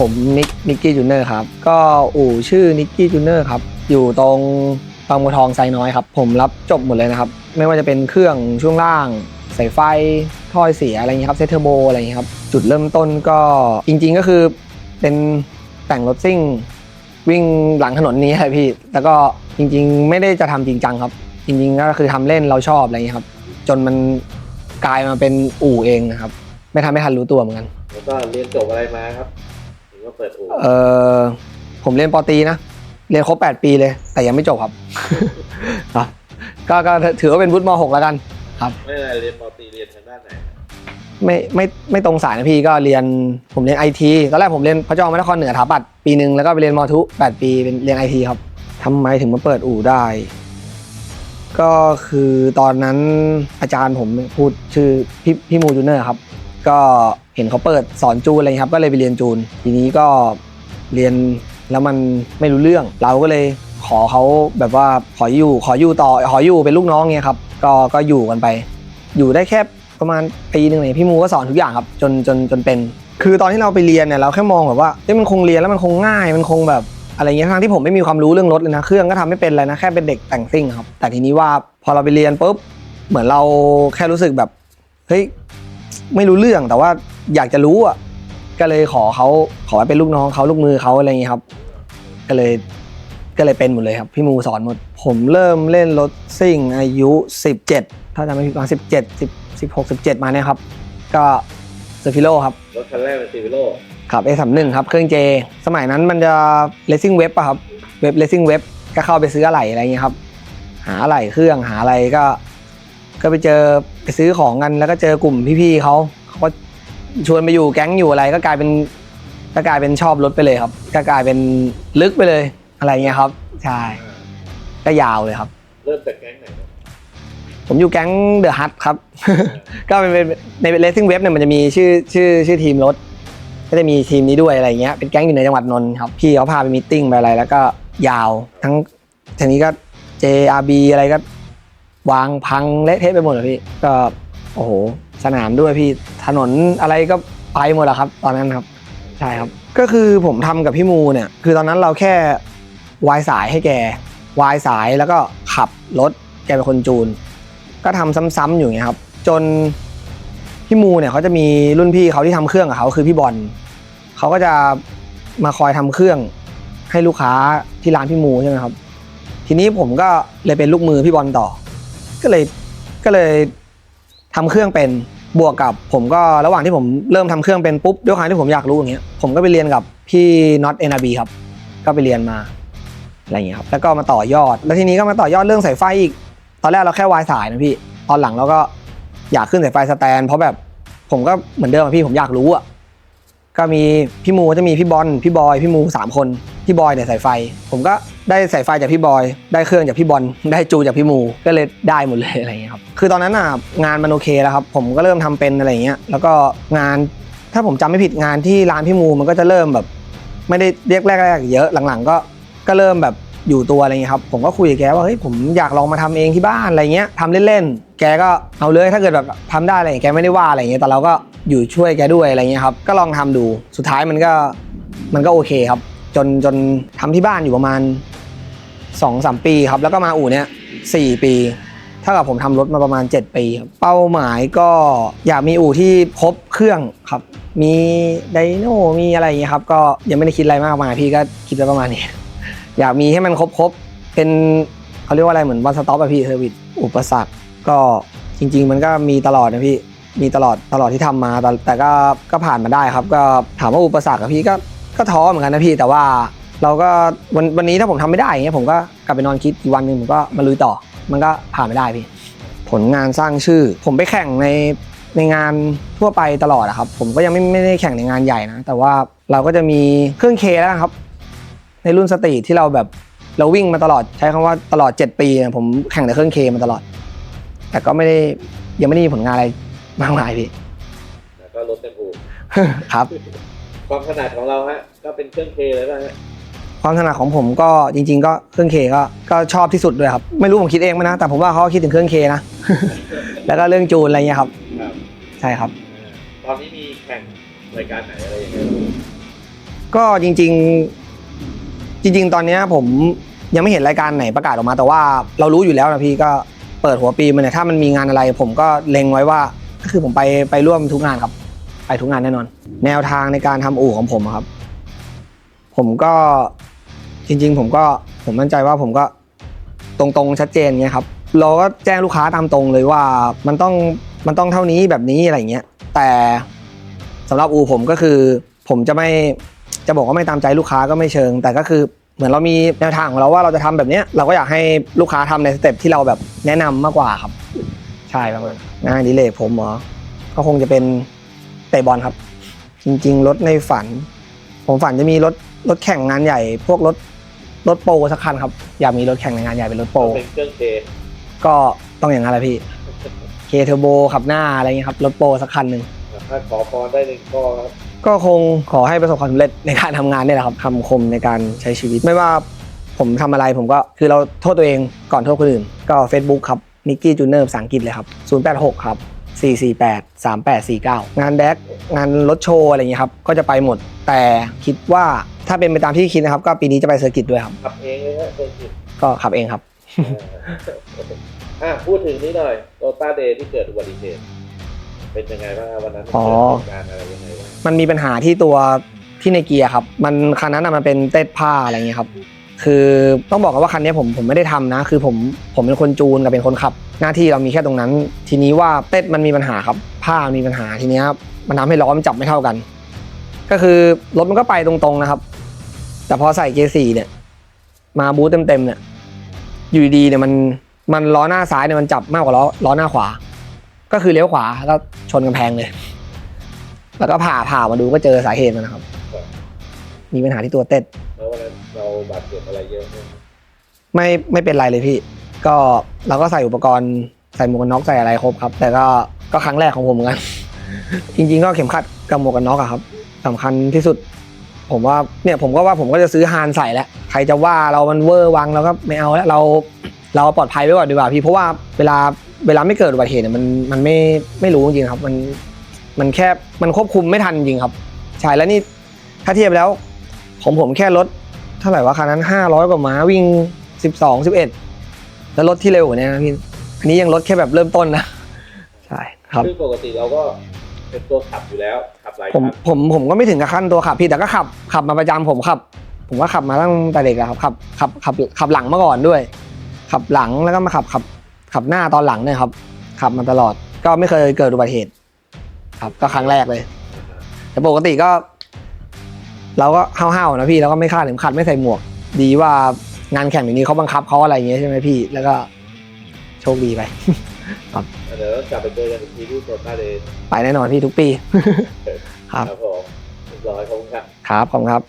ผมนิกนิกกี้จูเนอร์ครับ ก็อู่ชื่อนิกกี้จูเนอร์ครับ อยู่ตรงบางบัวทองไซน้อยครับ ผมรับจบหมดเลยนะครับ ไม่ว่าจะเป็นเครื่องช่วงล่างสายไฟถ้อยเสียอะไรเงี้ยครับเซเทอร์โบอะไรเงี้ยครับ จุดเริ่มต้นก็จริง ๆ ก็คือเป็นแต่งรถซิ่งวิ่งหลังถนนนี้ครับพี่ แล้วก็จริง ๆ ไม่ได้จะทำจริงจังครับ จริง ๆ ก็คือทำเล่นเราชอบอะไรเงี้ยครับ จนมันกลายมาเป็นอู่เองนะครับ ไม่ทำไม่ทันรู้ตัวเหมือนกัน แล้วก็เรียนจบอะไรมาครับ ถึงว่าเปิดอู่เออผมเรียนปอตรีนะ เรียนครบ8 ปีเลย แต่ยังไม่จบครับ ครับ ก็ก็ถือว่าเป็นวุฒิม .6 แล้วกัน ไม่อะไรเรียนปอตรีเรียนทางด้านไหนไม่ไม่ไม่ตรงสายนะพี่ก็เรียนผมเรียนไอทีตอนแรกผมเรียนพระจอมนครเหนือถาปัดปีหนึ่งแล้วก็ไปเรียนมอทุ8ปีเป็นเรียนไอทีครับทำไมถึงมาเปิดอู่ได้ ก็คือตอนนั้นอาจารย์ผมพูดชื่อพี่พี่มูจูเนอร์ครับ ก็เห็นเขาเปิดสอนจูนอะไรเงี้ยครับ ก็เลยไปเรียนจูน ทีนี้ก็เรียนแล้วมันไม่รู้เรื่อง เราก็เลยขอเขาแบบว่าขออยู่ขออยู่ต่อขออยู่เป็นลูกน้องเงี้ยครับ ก็ก็อยู่กันไป อยู่ได้แค่ประมาณปีหนึ่งเนี่ยพี่มูก็สอนทุกอย่างครับจนจนจนเป็น คือตอนที่เราไปเรียนเนี่ยเราแค่มองแบบว่าเอ้ยมันคงเรียนแล้วมันคงง่ายมันคงแบบอะไรเงี้ยทั้งที่ผมไม่มีความรู้เรื่องรถเลยนะเครื่องก็ทำไม่เป็นเลยนะแค่เป็นเด็กแต่งซิ่งครับ แต่ทีนี้ว่าพอเราไปเรียนปุ๊บเหมือนเราแค่รู้สึกแบบเฮ้ย ไม่รู้เรื่องแต่ว่าอยากจะรู้อะก็เลยขอเขาขอให้เป็นลูกน้องเขาลูกมือเขาอะไรเงี้ยครับ ก็เลยก็เลยเป็นหมดเลยครับ พี่มูสอนหมด ผมเริ่มเล่นรถซิ่งอายุ 17 ถ้าจำไม่ผิดประมาณ17 10 16 17 มาเนี่ยครับ ก็เซฟิโลครับ รถคันแรกเป็นซีวิโลขับ A31 ครับ เครื่องเจ สมัยนั้นมันจะ Racing Web อะครับ เว็บ Racing Web ก็เข้าไปซื้ออะไหล่อะไรเงี้ยครับ หาอะไหล่เครื่องหาอะไรก็ ก็ไปเจอไปซื้อของกันแล้วก็เจอกลุ่มพี่ๆเขาเขาก็ชวนไปอยู่แก๊งอยู่อะไร ก็กลายเป็นก็กลายเป็นชอบรถไปเลยครับ ก็กลายเป็นลึกไปเลยอะไรเงี้ยครับใช่ก็ยาวเลยครับ เริ่มจากแก๊งไหนครับผมอยู่แก๊งเดอะฮัทครับ ก็เป็นเป็นในเลสซิ่งเว็บเนี่ยมันจะมีชื่อชื่อชื่อทีมรถ ก็จะมีทีมนี้ด้วยอะไรเงี้ย เป็นแก๊งอยู่ในจังหวัดนนท์ครับ พี่เขาพาไปมีตติ้งไปอะไร แล้วก็ยาวทั้งทีนี้ก็ JRB อะไรก็ วางพังเละเทะไปหมดเลยพี่ ก็โอ้โหสนามด้วยพี่ถนนอะไรก็ไปหมดแล้วครับ ตอนนั้นครับ ใช่ครับ ก็คือผมทำกับพี่มูเนี่ย คือตอนนั้นเราแค่วายสายให้แกวายสายแล้วก็ขับรถแกเป็นคนจูน ก็ทำซ้ำๆอยู่อย่างเงี้ยครับ จนพี่มูเนี่ยเขาจะมีรุ่นพี่เขาที่ทำเครื่องกับเขาคือพี่บอลเขาก็จะมาคอยทำเครื่องให้ลูกค้าที่ร้านพี่มูใช่ไหมครับ ทีนี้ผมก็เลยเป็นลูกมือพี่บอลต่อ ก็เลยก็เลยทำเครื่องเป็นบวกกับผมก็ระหว่างที่ผมเริ่มทำเครื่องเป็นปุ๊บด้วยความที่ผมอยากรู้อย่างเงี้ยผมก็ไปเรียนกับพี่น็อตเอ็นครับ ก็ไปเรียนมาอะไรอย่างเงี้ยครับแล้วก็มาต่อยอด แล้วทีนี้ก็มาต่อยอดเรื่องสายไฟอีก ตอนแรกเราแค่วายสายนะพี่ตอนหลังเราก็อยากขึ้นสายไฟสแตน เพราะแบบผมก็เหมือนเดิมอะพี่ผมอยากรู้อะ ก็มีพี่มูจะมีพี่บอลพี่บอยพี่มูสามคนพี่บอยเนี่ยสายไฟ ผมก็ได้สายไฟจากพี่บอย ได้เครื่องจากพี่บอลได้จูจากพี่มูก็เลยได้หมดเลยอะไรอย่างเงี้ยครับคือตอนนั้นอะงานมันโอเคแล้วครับผมก็เริ่มทำเป็นอะไรเงี้ยแล้วก็งานถ้าผมจำไม่ผิดงานที่ร้านพี่มูมันก็จะเริ่มแบบ ไม่ได้เรียกแรกๆเยอะหลังๆ ก็ก็เริ่มแบบอยู่ตัวอะไรเงี้ยครับผมก็คุยกับแกว่าเฮ้ยผมอยากลองมาทำเองที่บ้านอะไรเงี้ยทำเล่นๆแกก็เอาเลยถ้าเกิดแบบทำได้อะไรอย่างแกไม่ได้ว่าอะไรเงี้ยแต่เราก็ อยู่ช่วยแกด้วยอะไรเงี้ยครับ ก็ลองทำดู สุดท้ายมันก็มันก็โอเคครับ จนจนทำที่บ้านอยู่ประมาณ2อสปีครับ แล้วก็มาอู่เนี้ยสี่ปีเท่ากับผมทำรถมาประมาณ 7 ปีครับ เป้าหมายก็อยากมีอู่ที่ครบเครื่องครับ มีไดโน่มีอะไรอย่างเงี้ยครับ ก็ยังไม่ได้คิดอะไรมากมายพี่ก็คิดไว้ประมาณนี้ อยากมีให้มันครบๆเป็นเขาเรียกว่าอะไรเหมือนวันสต็อปอะพี่เซอร์วิสอุปสรรคก็จริง ๆ มันก็มีตลอดนะพี่ มีตลอดตลอดที่ทำมาแต่แต่ก็ก็ผ่านมาได้ครับ ก็ถามว่าอุปสรรคอะพี่ก็ก็ท้อเหมือนกันนะพี่แต่ว่าเราก็วันวันนี้ถ้าผมทำไม่ได้อย่างเงี้ยผมก็กลับไปนอนคิดอีกวันหนึ่งผมก็มาลุยต่อ มันก็ผ่านไม่ได้พี่ ผลงานสร้างชื่อ ผมไปแข่งในในงานทั่วไปตลอดอะครับ ผมก็ยังไม่ไม่ได้แข่งในงานใหญ่นะ แต่ว่าเราก็จะมีเครื่องเคแล้วครับ ในรุ่นสตรีทที่เราแบบเราวิ่งมาตลอดใช้คำว่าตลอด 7 ปีเนี่ยผมแข่งในเครื่องเคมาตลอด แต่ก็ไม่ได้ยังไม่ได้มีผลงานอะไร มากมายพี่ แล้วก็รถเต็มอู่ครับ ความขนาดของเราฮะก็เป็นเครื่องเคเลยนะฮะความถนัดของผมก็จริง ๆ ก็เครื่องเคก็ก็ชอบที่สุดด้วยครับ ไม่รู้ผมคิดเองไหมนะ แต่ผมว่าเขาก็คิดถึงเครื่องเคนะ แล้วก็เรื่องจูนอะไรเงี้ยครับ ครับใช่ครับ ตอนนี้มีแข่งรายการไหนอะไรอย่างเงี้ยก็จริง ๆ จริง ๆ ตอนเนี้ยผมยังไม่เห็นรายการไหนประกาศออกมา แต่ว่าเรารู้อยู่แล้วนะพี่ก็เปิดหัวปีมันเนี่ยถ้ามันมีงานอะไร ผมก็เล็งไว้ว่า ก็คือผมไปไปร่วมทุกงานครับ ไปทุกงานแน่นอน แนวทางในการทำอู่ของผมอะครับ ผมก็จริง ๆ ผมก็ผมมั่นใจว่าผมก็ตรงๆชัดเจนเงี้ยครับ เราก็แจ้งลูกค้าตามตรงเลยว่ามันต้องมันต้องเท่านี้แบบนี้อะไรเงี้ย แต่สำหรับอู่ผมก็คือ ผมจะไม่จะบอกว่าไม่ตามใจลูกค้าก็ไม่เชิง แต่ก็คือเหมือนเรามีแนวทางของเราว่าเราจะทำแบบเนี้ยเราก็อยากให้ลูกค้าทำในสเต็ปที่เราแบบแนะนำมากกว่าครับ ใช่ประมาณนั้นงานอดิเลกผมเหรอก็คงจะเป็นเตะบอลครับ จริง ๆ รถในฝัน ผมฝันจะมีรถรถแข่งงานใหญ่ พวกรถรถโปรสักคันครับอยากมีรถแข่งในงานใหญ่เป็นรถโปรเป็นเครื่องเคก็ต้องอย่างนั้นแหละพี่เคเทอร์โบขับหน้าอะไรเงี้ยครับรถโปรสักคันหนึ่งถ้าขอพรได้หนึ่งข้อครับก็คงขอให้ประสบความสำเร็จในการทำงานเนี่ยแหละครับคำคมในการใช้ชีวิต ไม่ว่าผมทำอะไรผมก็คือเราโทษตัวเองก่อนโทษคนอื่น ก็ Facebook ครับ นิกกี้จูเนอร์ภาษาอังกฤษเลยครับ 086 ครับ 448 3849 งานแดกงานรถโชว์อะไรเงี้ยครับ ก็จะไปหมด แต่คิดว่าถ้าเป็นไปตามที่คิดนะครับ ก็ปีนี้จะไปเซอร์กิตด้วยครับ ขับเองเลยฮะเครื่องคิดก็ขับเองครับ อะพูดถึงนี้หน่อยโตต้าเดย์ที่เกิดอุบัติเหตุเป็นยังไงบ้างครับวันนั้นอ๋อเกิดเหตุการณ์อะไรยังไงบ้างมันมีปัญหาที่ตัวที่ในเกียร์ครับ มันคันนั้นนะมันเป็นเต็ดผ้าอะไรเงี้ยครับ คือต้องบอกกันว่าคันนี้ผมผมไม่ได้ทำนะ คือผมผมเป็นคนจูนกับเป็นคนขับ หน้าที่เรามีแค่ตรงนั้น ทีนี้ว่าเต็ดมันมีปัญหาครับ ผ้ามีปัญหาทีนี้มันทำให้ล้อมันจับไม่เท่ากัน ก็คือรถมันก็ไปตรงๆนะครับ แต่พอใส่เกียร์สี่เนี่ย มาบูทเต็มๆเนี่ยอยู่ดีเนี่ยมันมันล้อหน้าซ้ายเนี่ยมันจับมากกว่าล้อล้อหน้าขวา ก็คือเลี้ยวขวาแล้วชนกำแพงเลย แล้วก็ผ่าผ่ามาดูก็เจอสาเหตุมันนะครับ มีปัญหาที่ตัวเต้นแล้ววันนั้น เราบาดเจ็บอะไรเยอะไหมไม่ไม่เป็นไรเลยพี่ ก็เราก็ใส่อุปกรณ์ใส่หมวกกันน็อกใส่อะไรครบครับ แต่ก็ก็ครั้งแรกของผมเหมือนกัน จริง ๆ ก็เข็มขัดกับหมวกกันน็อกอะครับสำคัญที่สุด ผมว่าเนี่ยผมก็ว่าผมก็จะซื้อฮานใส่แล้วใครจะว่าเรามันเวอร์วังเราก็ไม่เอาแล้วเราเราปลอดภัยไว้ก่อนดีกว่าพี่เพราะว่าเวลาเวลาไม่เกิดอุบัติเหตุเนี่ยมันมันไม่ไม่รู้จริงครับมันมันแค่มันควบคุมไม่ทันจริงครับใช่แล้วนี่ถ้าเทียบแล้วของผมแค่รถ เท่าไหร่วะคันนั้นห้าร้อยกว่าม้าวิ่งสิบสองสิบเอ็ดแล้วรถที่เร็วกว่านี้นะพี่อันนี้ยังรถแค่แบบเริ่มต้นนะใช่ครับซึ่งปกติเราก็เป็นตัวขับอยู่แล้วขับหลายผมคันผมผมก็ไม่ถึงกับขั้นตัวขับพี่แต่ก็ขับขับมาประจำผมขับ ผมก็ขับมาตั้งแต่เด็กอะครับขับขับขับขับหลังมาก่อนด้วย ขับหลังแล้วก็มาขับขับขับหน้าตอนหลังเนี่ยครับ ขับมาตลอดก็ไม่เคยเกิดอุบัติเหตุ ครับก็ครั้งแรกเลย แต่ปกติก็ เราก็ห้าวๆนะพี่แล้วก็ไม่คาดเข็มขัดไม่ใส่หมวก ดีว่างานแข่งอย่างนี้เขาบังคับเขาอะไรอย่างเงี้ยใช่ไหมพี่ แล้วก็โชคดีไปเดี๋ยวกลับไปเจอกันอีกทีที่โตต้าเดย์ไปแน่นอนพี่ทุกปี ครับ ครับผมเรียบร้อยขอบคุณครับ ครับขอบคุณครับ